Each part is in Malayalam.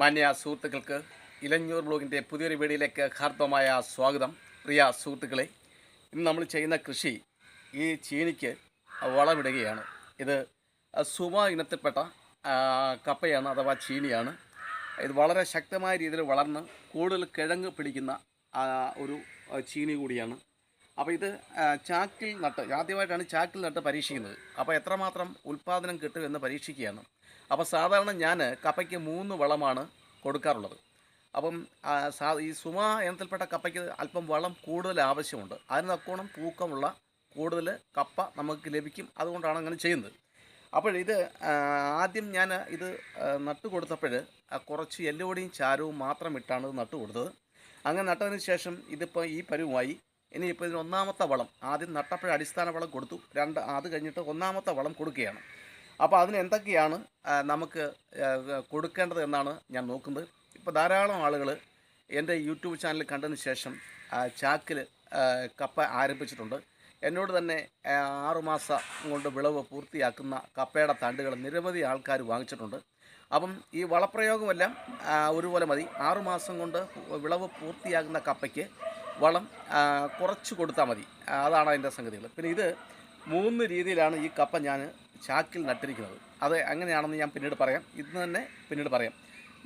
മാന്യ സുഹൃത്തുക്കൾക്ക് ഇലഞ്ഞൂർ ബ്ലോഗിന്റെ പുതിയൊരു വീഡിയോയിലേക്ക് ഹാർദമായ സ്വാഗതം. പ്രിയ സുഹൃത്തുക്കളെ ഇന്ന് നമ്മൾ ചെയ്യുന്ന കൃഷി ഈ ചീനിക്ക് വളമിടുകയാണ്. ഇത് സുമ ഇനത്തിൽപ്പെട്ട കപ്പയാണ് അഥവാ ചീനിയാണ്. ഇത് വളരെ ശക്തമായ രീതിയിൽ വളർന്ന് കൂടുതൽ കിഴങ്ങ് പിടിക്കുന്ന ഒരു ചീനി കൂടിയാണ്. അപ്പോൾ ഇത് ചാക്കിൽ നട്ട് ആദ്യമായിട്ടാണ് ചാക്കിൽ നട്ട് പരീക്ഷിക്കുന്നത്. അപ്പോൾ എത്രമാത്രം ഉൽപ്പാദനം കിട്ടും എന്ന് പരീക്ഷിക്കുകയാണ്. അപ്പോൾ സാധാരണ ഞാൻ കപ്പയ്ക്ക് മൂന്ന് വളമാണ് കൊടുക്കാറുള്ളത്. അപ്പം ഈ സുമ ഇനത്തിൽപ്പെട്ട കപ്പയ്ക്ക് അല്പം വളം കൂടുതൽ ആവശ്യമുണ്ട്. അതിന് തക്കോണം തൂക്കമുള്ള കൂടുതൽ കപ്പ നമുക്ക് ലഭിക്കും. അതുകൊണ്ടാണ് അങ്ങനെ ചെയ്യുന്നത്. അപ്പോൾ ഇത് ആദ്യം ഞാൻ ഇത് നട്ടു കൊടുത്തപ്പോൾ കുറച്ച് എല്ലുപൊടിയും ചാരവും മാത്രം ഇട്ടാണ് ഇത് നട്ടു കൊടുത്തത്. അങ്ങനെ നട്ടതിന് ശേഷം ഇതിപ്പോൾ ഈ പരുവമായി ഇനിയിപ്പോൾ ഇതിന് ഒന്നാമത്തെ വളം ആദ്യം നട്ടപ്പോഴ അടിസ്ഥാന വളം കൊടുത്തു രണ്ട് അത് കഴിഞ്ഞിട്ട് ഒന്നാമത്തെ വളം കൊടുക്കുകയാണ്. അപ്പോൾ അതിന് എന്തൊക്കെയാണ് നമുക്ക് കൊടുക്കേണ്ടത് എന്നാണ് ഞാൻ നോക്കുന്നത്. ഇപ്പോൾ ധാരാളം ആളുകൾ എന്റെ യൂട്യൂബ് ചാനൽ കണ്ടതിന് ശേഷം ചാക്കിൽ കപ്പ ആരംഭിച്ചിട്ടുണ്ട്. എന്നോട് തന്നെ ആറുമാസം കൊണ്ട് വിളവ് പൂർത്തിയാക്കുന്ന കപ്പയുടെ തണ്ടുകൾ നിരവധി ആൾക്കാർ വാങ്ങിച്ചിട്ടുണ്ട്. അപ്പം ഈ വളപ്രയോഗമെല്ലാം ഒരുപോലെ മതി. ആറുമാസം കൊണ്ട് വിളവ് പൂർത്തിയാകുന്ന കപ്പയ്ക്ക് വളം കുറച്ച് കൊടുത്താൽ മതി. അതാണ് അതിന്റെ സംഗതികൾ. പിന്നെ ഇത് മൂന്ന് രീതിയിലാണ് ഈ കപ്പ ഞാൻ ചാക്കിൽ നട്ടിരിക്കുന്നത്. അത് എങ്ങനെയാണെന്ന് ഞാൻ പിന്നീട് പറയാം. ഇന്ന് തന്നെ പിന്നീട് പറയാം.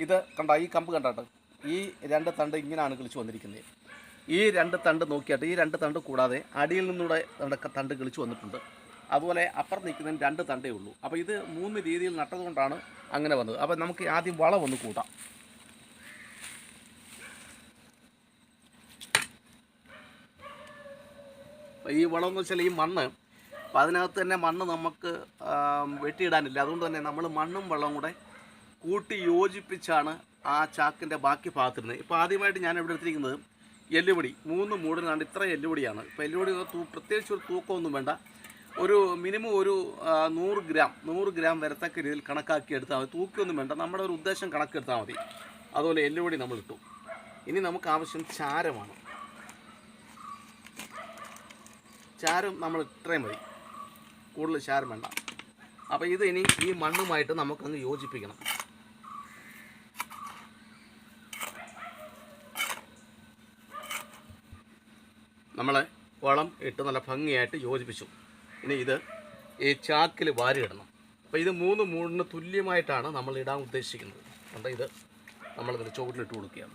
ഇത് കണ്ട ഈ കമ്പ് കണ്ടാട്ട് ഈ രണ്ട് തണ്ട് ഇങ്ങനെയാണ് കിളിച്ച് വന്നിരിക്കുന്നത്. ഈ രണ്ട് തണ്ട് നോക്കിയിട്ട് ഈ രണ്ട് തണ്ട് കൂടാതെ അടിയിൽ നിന്നൂടെ തണ്ട് കിളിച്ച് വന്നിട്ടുണ്ട്. അതുപോലെ അപ്പുറം നിൽക്കുന്നതിന് രണ്ട് തണ്ടേ ഉള്ളൂ. അപ്പോൾ ഇത് മൂന്ന് രീതിയിൽ നട്ടതുകൊണ്ടാണ് അങ്ങനെ വന്നത്. അപ്പോൾ നമുക്ക് ആദ്യം വളം ഒന്ന് കൂട്ടാം. ഈ വളം എന്ന് വെച്ചാൽ ഈ മണ്ണ് അപ്പം അതിനകത്ത് തന്നെ മണ്ണ് നമുക്ക് വെട്ടിയിടാനില്ല. അതുകൊണ്ട് തന്നെ നമ്മൾ മണ്ണും വെള്ളവും കൂടെ കൂട്ടി യോജിപ്പിച്ചാണ് ആ ചാക്കിന്റെ ബാക്കി ഭാഗത്തിരുന്നത്. ഇപ്പോൾ ആദ്യമായിട്ട് ഞാൻ ഇവിടെ എടുത്തിരിക്കുന്നത് എല്ലുപൊടി. മൂന്ന് മൂടിനാണ്ട് ഇത്ര എല്ലുപൊടിയാണ്. ഇപ്പോൾ എല്ലുപൊടി തൂ പ്രത്യേകിച്ച് ഒരു തൂക്കമൊന്നും വേണ്ട. ഒരു മിനിമം ഒരു നൂറ് ഗ്രാം നൂറ് ഗ്രാം വരത്തക്ക രീതിയിൽ കണക്കാക്കി എടുത്താൽ മതി. തൂക്കിയൊന്നും വേണ്ട. നമ്മുടെ ഒരു ഉദ്ദേശം കണക്കെടുത്താൽ മതി. അതുപോലെ എല്ലുപൊടി നമ്മൾ ഇട്ടു ഇനി നമുക്ക് ആവശ്യം ചാരമാണ്. ചാരം നമ്മൾ ഇത്രയും മതി. കൂടുതൽ ചാരം വേണ്ട. അപ്പോൾ ഇത് ഇനി ഈ മണ്ണുമായിട്ട് നമുക്കങ്ങ് യോജിപ്പിക്കണം. നമ്മൾ വളം ഇട്ട് നല്ല ഭംഗിയായിട്ട് യോജിപ്പിച്ചു. ഇനി ഇത് ഈ ചാക്കിൽ വാരിയിടണം. അപ്പോൾ ഇത് മൂന്ന് മൂന്നിന് തുല്യമായിട്ടാണ് നമ്മൾ ഇടാൻ ഉദ്ദേശിക്കുന്നത്. അതുകൊണ്ട് ഇത്? നമ്മൾ ഇതിന്റെ ചുവട്ടിലിട്ട് കൊടുക്കുകയാണ്.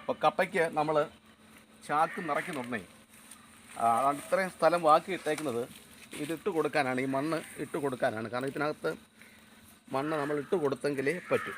അപ്പോൾ കപ്പയ്ക്ക് നമ്മൾ ചാക്ക് നിറയ്ക്കുന്നുണ്ടേ ആ, അതുകൊണ്ട് ഇത്രയും സ്ഥലം ബാക്കി ഇട്ടേക്കുന്നത്. ഇതിട്ട് കൊടുക്കാനാണ് ഈ മണ്ണ് ഇട്ട് കൊടുക്കാനാണ്. കാരണം ഇതിനകത്ത് മണ്ണ് നമ്മൾ ഇട്ട് കൊടുത്തെങ്കിലേ പറ്റൂ.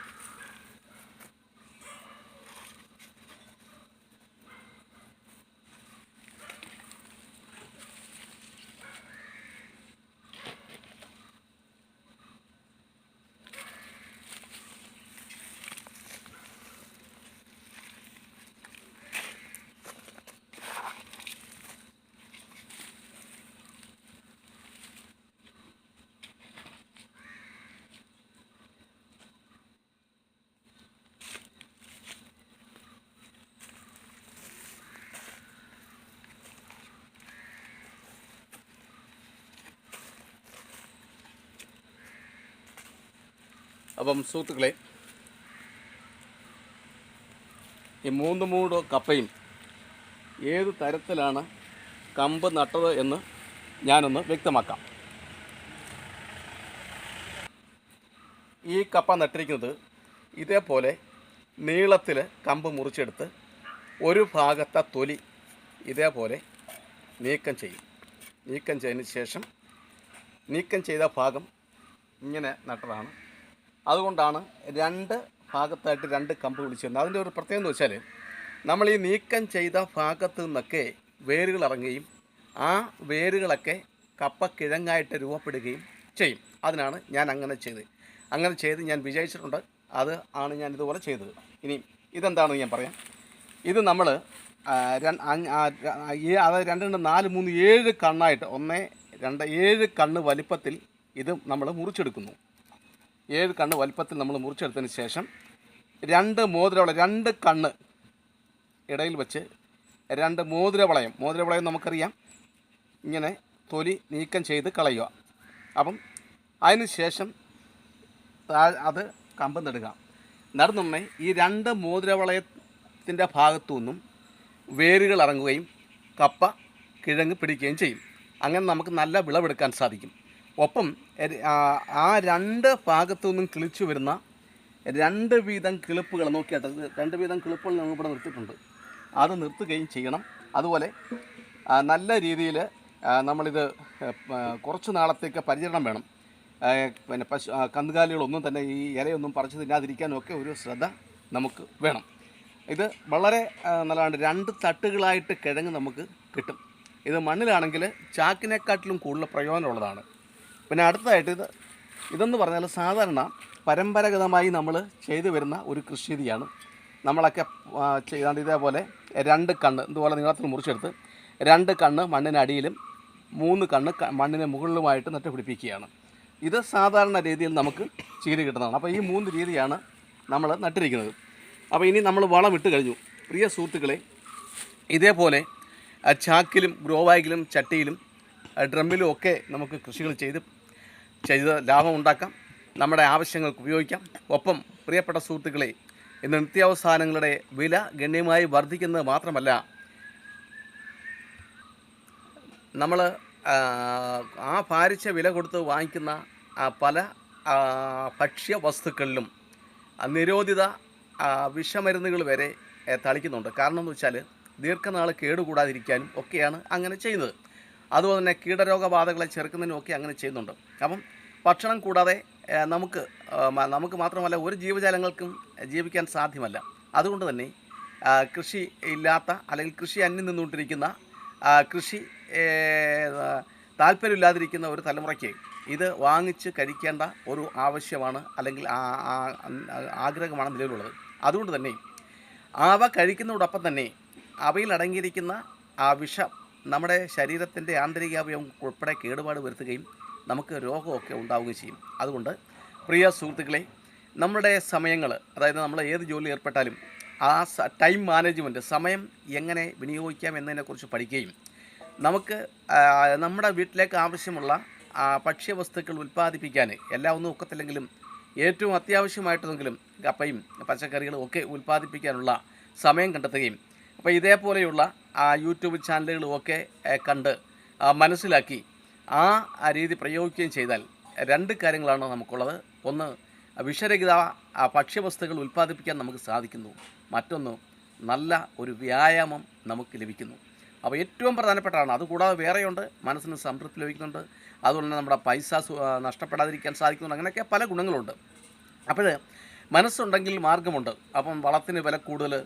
അപ്പം സുഹൃത്തുക്കളെ ഈ മൂന്ന് മൂട് കപ്പയും ഏത് തരത്തിലാണ് കമ്പ് നട്ടത് എന്ന് ഞാനൊന്ന് വ്യക്തമാക്കാം. ഈ കപ്പ നട്ടിരിക്കുന്നത് ഇതേപോലെ നീളത്തിൽ കമ്പ് മുറിച്ചെടുത്ത് ഒരു ഭാഗത്തെ തൊലി ഇതേപോലെ നീക്കം ചെയ്യും. നീക്കം ചെയ്തതിന് ശേഷം നീക്കം ചെയ്ത ഭാഗം ഇങ്ങനെ നട്ടതാണ്. അതുകൊണ്ടാണ് രണ്ട് ഭാഗത്തായിട്ട് രണ്ട് കമ്പ് വിളിച്ചിരുന്നത് അതിന്റെ ഒരു പ്രത്യേകത എന്ന് വെച്ചാൽ നമ്മൾ ഈ നീക്കം ചെയ്ത ഭാഗത്ത് നിന്നൊക്കെ വേരുകൾ ഇറങ്ങുകയും ആ വേരുകളൊക്കെ കപ്പ കിഴങ്ങായിട്ട് രൂപപ്പെടുകയും ചെയ്യും. അതിനാണ് ഞാൻ അങ്ങനെ ചെയ്ത് അങ്ങനെ ചെയ്ത് ഞാൻ വിജയിച്ചിട്ടുണ്ട് അത് ആണ് ഞാൻ ഇതുപോലെ ചെയ്തത്. ഇനി ഇതെന്താണെന്ന് ഞാൻ പറയാം. ഇത് നമ്മൾ അതായത് രണ്ട് രണ്ട് നാല് മൂന്ന് ഏഴ് കണ്ണായിട്ട് ഒന്ന് രണ്ട് ഏഴ് കണ്ണ് വലിപ്പത്തിൽ ഇത് നമ്മൾ മുറിച്ചെടുക്കുന്നു. ഏഴ് കണ്ണ് വലിപ്പത്തിൽ നമ്മൾ മുറിച്ചെടുത്തതിന് ശേഷം രണ്ട് മോതിരവളയം രണ്ട് കണ്ണ് ഇടയിൽ വെച്ച് രണ്ട് മോതിരവളയം മോതിരവളയം നമുക്കറിയാം. ഇങ്ങനെ തൊലി നീക്കം ചെയ്ത് കളയുക. അപ്പം അതിന് ശേഷം അത് കമ്പ് നടുക. നടുന്നുണ്ണെ ഈ രണ്ട് മോതിരവളയത്തിന്റെ ഭാഗത്തു നിന്നും വേരുകൾ ഇറങ്ങുകയും കപ്പ കിഴങ്ങ് പിടിക്കുകയും ചെയ്യും. അങ്ങനെ നമുക്ക് നല്ല വിളവെടുക്കാൻ സാധിക്കും. ഒപ്പം ആ, രണ്ട് ഭാഗത്തു നിന്നും കിളിച്ചു വരുന്ന രണ്ട് വീതം കിളിപ്പുകൾ നോക്കിയാട്ട് രണ്ട് വീതം കിളിപ്പുകൾ നമ്മൾ ഇവിടെ നിർത്തിയിട്ടുണ്ട്. അത് നിർത്തുകയും ചെയ്യണം. അതുപോലെ നല്ല രീതിയിൽ നമ്മളിത് കുറച്ച് നാളത്തേക്ക് പരിചരണം വേണം. പിന്നെ പശു കന്നുകാലികളൊന്നും തന്നെ ഈ ഇലയൊന്നും പറിച്ചു തിന്നാതിരിക്കാനൊക്കെ ഒരു ശ്രദ്ധ നമുക്ക് വേണം. ഇത് വളരെ നല്ലതാണ്. രണ്ട് തട്ടുകളായിട്ട് കിഴങ്ങ് നമുക്ക് കിട്ടും. ഇത് മണ്ണിലാണെങ്കിൽ ചാക്കിനെക്കാട്ടിലും കൂടുതൽ പ്രയോജനമുള്ളതാണ്. പിന്നെ അടുത്തതായിട്ട് ഇത് ഇതെന്ന് പറഞ്ഞാൽ സാധാരണ പരമ്പരാഗതമായി നമ്മൾ ചെയ്തു വരുന്ന ഒരു കൃഷിരീതിയാണ്. നമ്മളൊക്കെ ചെയ്താണ്ട് ഇതേപോലെ രണ്ട് കണ്ണ് ഇതുപോലെ നീളത്തിൽ മുറിച്ചെടുത്ത് രണ്ട് കണ്ണ് മണ്ണിനടിയിലും മൂന്ന് കണ്ണ് മണ്ണിന് മുകളിലുമായിട്ട് നട്ടുപിടിപ്പിക്കുകയാണ്. ഇത് സാധാരണ രീതിയിൽ നമുക്ക് ചീര കിട്ടുന്നതാണ്. അപ്പോൾ ഈ മൂന്ന് രീതിയാണ് നമ്മൾ നട്ടിരിക്കുന്നത്. അപ്പോൾ ഇനി നമ്മൾ വളം ഇട്ട് കഴിഞ്ഞു. പ്രിയ സുഹൃത്തുക്കളെ ഇതേപോലെ ചാക്കിലും ഗ്രോ ബാഗിലും ചട്ടിയിലും ഡ്രമ്മിലും ഒക്കെ നമുക്ക് കൃഷികൾ ചെയ്ത് ചെയ്ത് ലാഭം ഉണ്ടാക്കാം നമ്മുടെ ആവശ്യങ്ങൾക്ക് ഉപയോഗിക്കാം. ഒപ്പം പ്രിയപ്പെട്ട സുഹൃത്തുക്കളെ ഇന്ന് നിത്യാവസാനങ്ങളുടെ വില ഗണ്യമായി വർദ്ധിക്കുന്നത് മാത്രമല്ല നമ്മൾ ആ ഭാരിച്ച വില കൊടുത്ത് വാങ്ങിക്കുന്ന പല ഭക്ഷ്യ വസ്തുക്കളിലും നിരോധിത വിഷമരുന്നുകൾ വരെ തളിക്കുന്നുണ്ട്. കാരണം എന്ന് വെച്ചാൽ ദീർഘനാൾ കേടുകൂടാതിരിക്കാനും ഒക്കെയാണ് അങ്ങനെ ചെയ്യുന്നത്. അതുപോലെ തന്നെ കീടരോഗബാധകളെ ചെറുക്കുന്നതിനും ഒക്കെ അങ്ങനെ ചെയ്യുന്നുണ്ട്. അപ്പം ഭക്ഷണം കൂടാതെ നമുക്ക് നമുക്ക് മാത്രമല്ല ഒരു ജീവജാലങ്ങൾക്കും ജീവിക്കാൻ സാധ്യമല്ല. അതുകൊണ്ട് തന്നെ കൃഷി ഇല്ലാത്ത അല്ലെങ്കിൽ കൃഷി അന്യം നിന്നുകൊണ്ടിരിക്കുന്ന കൃഷി താല്പര്യമില്ലാതിരിക്കുന്ന ഒരു തലമുറയ്ക്ക് ഇത് വാങ്ങിച്ച് കഴിക്കേണ്ട ഒരു ആവശ്യമാണ് അല്ലെങ്കിൽ ആഗ്രഹമാണ് നിലവിലുള്ളത്. അതുകൊണ്ട് തന്നെ അവ കഴിക്കുന്നതോടൊപ്പം തന്നെ അവയിൽ അടങ്ങിയിരിക്കുന്ന ആ വിഷം നമ്മുടെ ശരീരത്തിന്റെ ആന്തരിക അവയവം ഉൾപ്പെടെ കേടുപാട് വരുത്തുകയും നമുക്ക് രോഗമൊക്കെ ഉണ്ടാവുകയും ചെയ്യും. അതുകൊണ്ട് പ്രിയ സുഹൃത്തുക്കളെ നമ്മുടെ സമയങ്ങൾ അതായത് നമ്മൾ ഏത് ജോലി ഏർപ്പെട്ടാലും ആ ടൈം മാനേജ്മെന്റ് സമയം എങ്ങനെ വിനിയോഗിക്കാം എന്നതിനെക്കുറിച്ച് പഠിക്കുകയും നമുക്ക് നമ്മുടെ വീട്ടിലേക്ക് ആവശ്യമുള്ള ഭക്ഷ്യവസ്തുക്കൾ ഉൽപ്പാദിപ്പിക്കാൻ എല്ലാം ഒന്നും ഒക്കത്തില്ലെങ്കിലും ഏറ്റവും അത്യാവശ്യമായിട്ടെങ്കിലും കപ്പയും പച്ചക്കറികളും ഒക്കെ ഉൽപ്പാദിപ്പിക്കാനുള്ള സമയം കണ്ടെത്തുകയും അപ്പോൾ ഇതേപോലെയുള്ള യൂട്യൂബ് ചാനലുകളും ഒക്കെ കണ്ട് മനസ്സിലാക്കി ആ രീതി പ്രയോഗിക്കുകയും ചെയ്താൽ രണ്ട് കാര്യങ്ങളാണ് നമുക്കുള്ളത്. ഒന്ന് വിഷരഹിത ഭക്ഷ്യവസ്തുക്കൾ ഉൽപ്പാദിപ്പിക്കാൻ നമുക്ക് സാധിക്കുന്നു. മറ്റൊന്ന് നല്ല ഒരു വ്യായാമം നമുക്ക് ലഭിക്കുന്നു. അപ്പോൾ ഏറ്റവും പ്രധാനപ്പെട്ടതാണ്. അതുകൂടാതെ വേറെയുണ്ട്. മനസ്സിന് സംതൃപ്തി ലഭിക്കുന്നുണ്ട്. അതുകൊണ്ട് നമ്മുടെ പൈസ നഷ്ടപ്പെടാതിരിക്കാൻ സാധിക്കുന്നുണ്ട് അങ്ങനെയൊക്കെ പല ഗുണങ്ങളുണ്ട്. അപ്പോൾ മനസ്സുണ്ടെങ്കിൽ മാർഗമുണ്ട്. അപ്പം വളത്തിന് വില കൂടുതൽ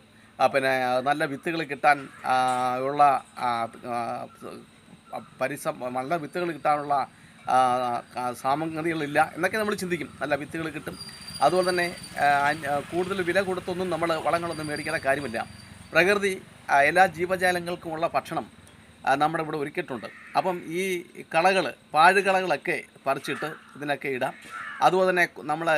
പിന്നെ നല്ല വിത്തുകൾ കിട്ടാൻ ഉള്ള പരിസം നല്ല വിത്തുകൾ കിട്ടാനുള്ള സാമഗ്രികളില്ല എന്നൊക്കെ നമ്മൾ ചിന്തിക്കും. നല്ല വിത്തുകൾ കിട്ടും. അതുപോലെ തന്നെ കൂടുതൽ വില കൊടുത്തൊന്നും നമ്മൾ വളങ്ങളൊന്നും മേടിക്കേണ്ട കാര്യമില്ല. പ്രകൃതി എല്ലാ ജീവജാലങ്ങൾക്കുമുള്ള ഭക്ഷണം നമ്മുടെ ഇവിടെ ഒരുക്കിയിട്ടുണ്ട്. അപ്പം ഈ കളകൾ പാഴുകളകളൊക്കെ പറിച്ചിട്ട് ഇതിനൊക്കെ ഇടാം. അതുപോലെ തന്നെ നമ്മൾ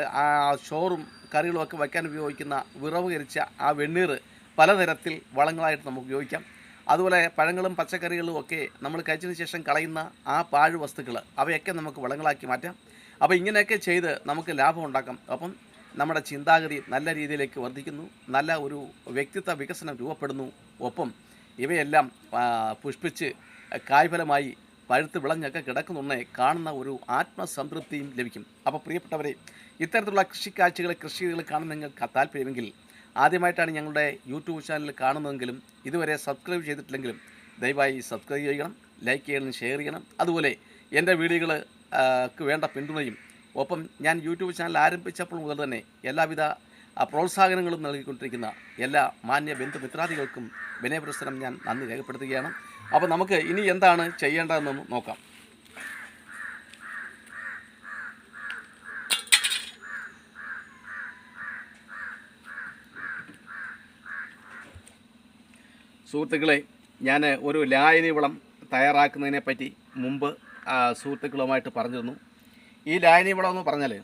ചോറും കറികളും ഒക്കെ വയ്ക്കാൻ ഉപയോഗിക്കുന്ന വിറവ് കരിച്ച ആ വെണ്ണീർ പലതരത്തിൽ വളങ്ങളായിട്ട് നമുക്ക് ഉപയോഗിക്കാം. അതുപോലെ പഴങ്ങളും പച്ചക്കറികളും ഒക്കെ നമ്മൾ കഴിച്ചതിന് ശേഷം കളയുന്ന ആ പാഴ് വസ്തുക്കൾ അവയൊക്കെ നമുക്ക് വളങ്ങളാക്കി മാറ്റാം. അപ്പോൾ ഇങ്ങനെയൊക്കെ ചെയ്ത് നമുക്ക് ലാഭം ഉണ്ടാക്കാം. അപ്പം നമ്മുടെ ചിന്താഗതി നല്ല രീതിയിലേക്ക് വർദ്ധിക്കുന്നു. നല്ല ഒരു വ്യക്തിത്വ വികസനം രൂപപ്പെടുന്നു. ഒപ്പം ഇവയെല്ലാം പുഷ്പിച്ച് കായ്ഫലമായി പഴുത്ത് വിളഞ്ഞൊക്കെ കിടക്കുന്നുണ്ണെ കാണുന്ന ഒരു ആത്മസംതൃപ്തിയും ലഭിക്കും. അപ്പോൾ പ്രിയപ്പെട്ടവരെ ഇത്തരത്തിലുള്ള കൃഷിക്കാഴ്ചകൾ കൃഷികൾ കാണാൻ നിങ്ങൾക്ക് താല്പര്യമെങ്കിൽ ആദ്യമായിട്ടാണ് ഞങ്ങളുടെ യൂട്യൂബ് ചാനൽ കാണുന്നതെങ്കിലും ഇതുവരെ സബ്സ്ക്രൈബ് ചെയ്തിട്ടില്ലെങ്കിലും ദയവായി സബ്സ്ക്രൈബ് ചെയ്യണം ലൈക്ക് ചെയ്യണം ഷെയർ ചെയ്യണം. അതുപോലെ എന്റെ വീഡിയോകൾക്ക് വേണ്ട പിന്തുണയും. ഒപ്പം ഞാൻ യൂട്യൂബ് ചാനൽ ആരംഭിച്ചപ്പോൾ മുതൽ തന്നെ എല്ലാവിധ പ്രോത്സാഹനങ്ങളും നൽകിക്കൊണ്ടിരിക്കുന്ന എല്ലാ മാന്യ ബന്ധുമിത്രാദികൾക്കും വിനയപുരസ്സരം ഞാൻ നന്ദി രേഖപ്പെടുത്തുകയാണ്. അപ്പോൾ നമുക്ക് ഇനി എന്താണ് ചെയ്യേണ്ടതെന്ന് നോക്കാം. സുഹൃത്തുക്കളെ ഞാൻ ഒരു ലായനി വളം തയ്യാറാക്കുന്നതിനെ പറ്റി മുമ്പ് സുഹൃത്തുക്കളുമായിട്ട് പറഞ്ഞിരുന്നു. ഈ ലായനി വളം എന്ന് പറഞ്ഞാൽ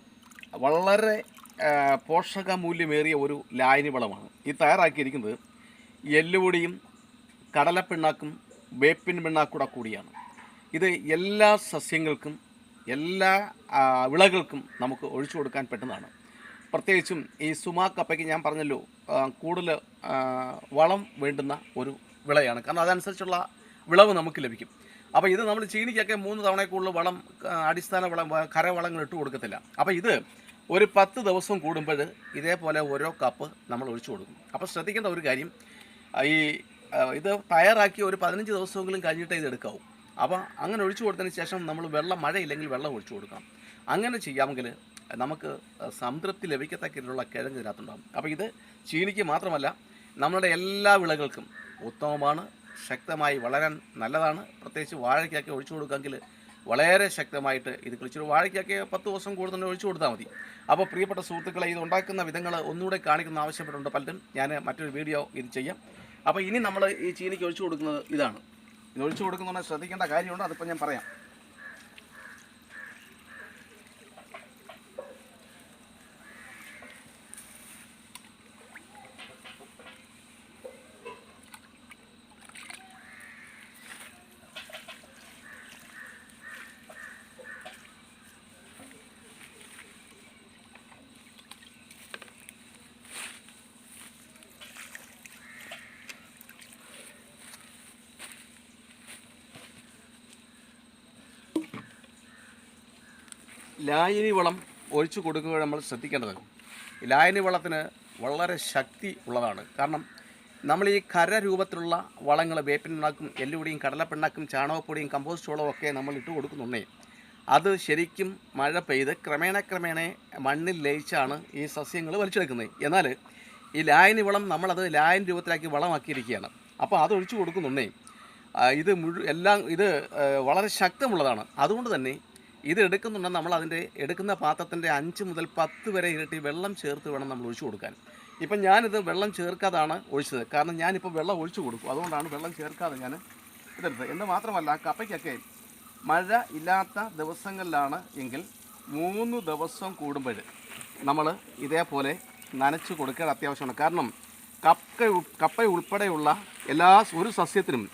വളരെ പോഷക പോഷകമൂല്യമേറിയ ഒരു ലായനി വളമാണ്. ഈ തയ്യാറാക്കിയിരിക്കുന്നത് എല്ലുപൊടിയും കടലപ്പിണ്ണാക്കും വേപ്പിൻ പിണ്ണാക്കൂടെ കൂടിയാണ്. ഇത് എല്ലാ സസ്യങ്ങൾക്കും എല്ലാ വിളകൾക്കും നമുക്ക് ഒഴിച്ചു കൊടുക്കാൻ പറ്റുന്നതാണ്. പ്രത്യേകിച്ചും ഈ സുമാ കപ്പയ്ക്ക് ഞാൻ പറഞ്ഞല്ലോ കൂടുതൽ വളം വേണ്ടുന്ന ഒരു വിളയാണ്. കാരണം അതനുസരിച്ചുള്ള വിളവ് നമുക്ക് ലഭിക്കും. അപ്പോൾ ഇത് നമ്മൾ ചീനിക്കൊക്കെ മൂന്ന് തവണ കൂടുതൽ വളം അടിസ്ഥാന വളം കരവളങ്ങൾ ഇട്ട് കൊടുക്കത്തില്ല. അപ്പോൾ ഇത് ഒരു പത്ത് ദിവസം കൂടുമ്പോൾ ഇതേപോലെ ഓരോ കപ്പ് നമ്മൾ ഒഴിച്ചു കൊടുക്കും. അപ്പോൾ ശ്രദ്ധിക്കേണ്ട ഒരു കാര്യം ഈ ഇത് തയ്യാറാക്കി ഒരു പതിനഞ്ച് ദിവസമെങ്കിലും കഴിഞ്ഞിട്ടേ ഇത് എടുക്കാവും. അപ്പോൾ അങ്ങനെ ഒഴിച്ചു കൊടുത്തതിന് ശേഷം നമ്മൾ വെള്ളം മഴയില്ലെങ്കിൽ വെള്ളം ഒഴിച്ചു കൊടുക്കണം. അങ്ങനെ ചെയ്യാമെങ്കിൽ നമുക്ക് സംതൃപ്തി ലഭിക്കത്തക്ക രീതിയിലുള്ള കിഴങ്ങ് ഇതിനകത്തുണ്ടാകും അപ്പോൾ ഇത് ചീനിക്ക് മാത്രമല്ല നമ്മളുടെ എല്ലാ വിളകൾക്കും ഉത്തമമാണ് ശക്തമായി വളരാൻ നല്ലതാണ്. പ്രത്യേകിച്ച് വാഴയ്ക്കൊക്കെ ഒഴിച്ചു കൊടുക്കാമെങ്കിൽ വളരെ ശക്തമായിട്ട് ഇത് കളിച്ചു വാഴയ്ക്കൊക്കെ പത്ത് ദിവസം കൂടുതൽ ഒഴിച്ചു കൊടുത്താൽ മതി. അപ്പോൾ പ്രിയപ്പെട്ട സുഹൃത്തുക്കളെ ഇത് ഉണ്ടാക്കുന്ന വിധങ്ങൾ ഒന്നുകൂടെ കാണിക്കുന്ന ആവശ്യപ്പെട്ടുണ്ട് പലരും. ഞാൻ മറ്റൊരു വീഡിയോ ഇത് ചെയ്യാം. അപ്പോൾ ഇനി നമ്മൾ ഈ ചീനിക്ക് ഒഴിച്ചു കൊടുക്കുന്നത് ഇതാണ്. ഇത് ഒഴിച്ചു കൊടുക്കുന്നതുകൊണ്ട് ശ്രദ്ധിക്കേണ്ട കാര്യമുണ്ട് അതിപ്പോൾ ഞാൻ പറയാം. ലായനി വളം ഒഴിച്ചു കൊടുക്കുക നമ്മൾ ശ്രദ്ധിക്കേണ്ടത്. ലായനി വളത്തിന് വളരെ ശക്തി ഉള്ളതാണ്. കാരണം നമ്മൾ ഈ കര രൂപത്തിലുള്ള വളങ്ങൾ വേപ്പിനുണ്ടാക്കും എല്ലുപൊടിയും കടലപ്പിണ്ണാക്കും ചാണകപ്പൊടിയും കമ്പോസ്റ്റ് വളവും ഒക്കെ നമ്മൾ ഇട്ട് കൊടുക്കുന്നുണ്ടേ. അത് ശരിക്കും മഴ പെയ്ത് ക്രമേണ ക്രമേണ മണ്ണിൽ ലയിച്ചാണ് ഈ സസ്യങ്ങൾ വലിച്ചെടുക്കുന്നത്. എന്നാൽ ഈ ലായനി വളം നമ്മളത് ലായൻ രൂപത്തിലാക്കി വളമാക്കിയിരിക്കുകയാണ്. അപ്പോൾ അത് ഒഴിച്ചു കൊടുക്കുന്നുണ്ടേ. ഇത് മുഴു എല്ലാം ഇത് വളരെ ശക്തമുള്ളതാണ്. അതുകൊണ്ട് തന്നെ ഇത് എടുക്കുന്നുണ്ടെങ്കിൽ നമ്മൾ അതിന്റെ എടുക്കുന്ന പാത്രത്തിന്റെ അഞ്ച് മുതൽ പത്ത് വരെ ഇരട്ടി വെള്ളം ചേർത്ത് വേണം നമ്മൾ ഒഴിച്ചു കൊടുക്കാൻ. ഇപ്പം ഞാനിത് വെള്ളം ചേർക്കാതാണ് ഒഴിച്ചത്. കാരണം ഞാനിപ്പോൾ വെള്ളം ഒഴിച്ചു കൊടുക്കും. അതുകൊണ്ടാണ് വെള്ളം ചേർക്കാതെ ഞാൻ ഇതെടുത്തത്. എന്ന് മാത്രമല്ല കപ്പയ്ക്കൊക്കെ മഴ ഇല്ലാത്ത ദിവസങ്ങളിലാണ് എങ്കിൽ മൂന്ന് ദിവസം കൂടുമ്പോൾ നമ്മൾ ഇതേപോലെ നനച്ച് കൊടുക്കേണ്ട അത്യാവശ്യമാണ്. കാരണം കപ്പ കപ്പ ഉൾപ്പെടെയുള്ള എല്ലാ ഒരു സസ്യത്തിനും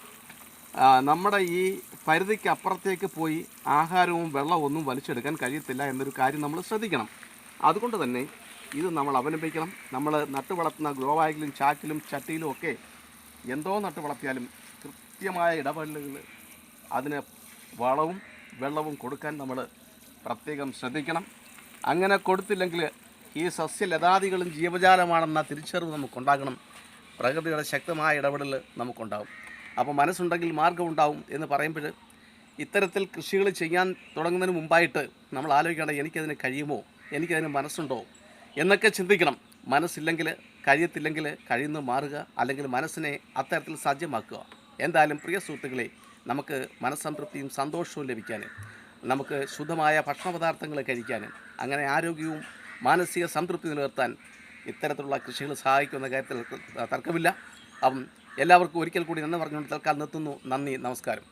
നമ്മുടെ ഈ പരിധിക്ക് അപ്പുറത്തേക്ക് പോയി ആഹാരവും വെള്ളവും ഒന്നും വലിച്ചെടുക്കാൻ കഴിയത്തില്ല എന്നൊരു കാര്യം നമ്മൾ ശ്രദ്ധിക്കണം. അതുകൊണ്ട് തന്നെ ഇത് നമ്മൾ അവലംബിക്കണം. നമ്മൾ നട്ടു വളർത്തുന്ന ഗ്രോ ബാഗിലും ചാക്കിലും ചട്ടിയിലും ഒക്കെ എന്തോ നട്ടു വളർത്തിയാലും കൃത്യമായ ഇടപെടലുകൾ അതിന് വളവും വെള്ളവും കൊടുക്കാൻ നമ്മൾ പ്രത്യേകം ശ്രദ്ധിക്കണം. അങ്ങനെ കൊടുത്തില്ലെങ്കിൽ ഈ സസ്യലതാദികളും ജീവജാലമാണെന്ന തിരിച്ചറിവ് നമുക്കുണ്ടാകണം. പ്രകൃതിയുടെ ശക്തമായ ഇടപെടൽ നമുക്കുണ്ടാകും അപ്പോൾ മനസ്സുണ്ടെങ്കിൽ മാർഗമുണ്ടാവും എന്ന് പറയുമ്പോൾ ഇത്തരത്തിൽ കൃഷികൾ ചെയ്യാൻ തുടങ്ങുന്നതിന് മുമ്പായിട്ട് നമ്മൾ ആലോചിക്കണം എനിക്കതിന് കഴിയുമോ? എനിക്കതിന് മനസ്സുണ്ടോ? എന്നൊക്കെ ചിന്തിക്കണം. മനസ്സില്ലെങ്കിൽ കഴിയത്തില്ലെങ്കിൽ കഴിയുന്നു മാറുക അല്ലെങ്കിൽ മനസ്സിനെ അത്തരത്തിൽ സജ്ജമാക്കുക എന്തായാലും പ്രിയ സുഹൃത്തുക്കളെ നമുക്ക് മനസ്സംതൃപ്തിയും സന്തോഷവും ലഭിക്കാൻ നമുക്ക് ശുദ്ധമായ ഭക്ഷണ പദാർത്ഥങ്ങൾ കഴിക്കാൻ അങ്ങനെ ആരോഗ്യവും മാനസിക സംതൃപ്തി നിലനിർത്താൻ ഇത്തരത്തിലുള്ള കൃഷികൾ സഹായിക്കുന്ന കാര്യത്തിൽ തർക്കമില്ല. അപ്പം എല്ലാവർക്കും ഒരിക്കൽ കൂടി നന്ദി പറഞ്ഞുകൊണ്ട് തൽക്കാലം നിർത്തുന്നു. നന്ദി നമസ്കാരം.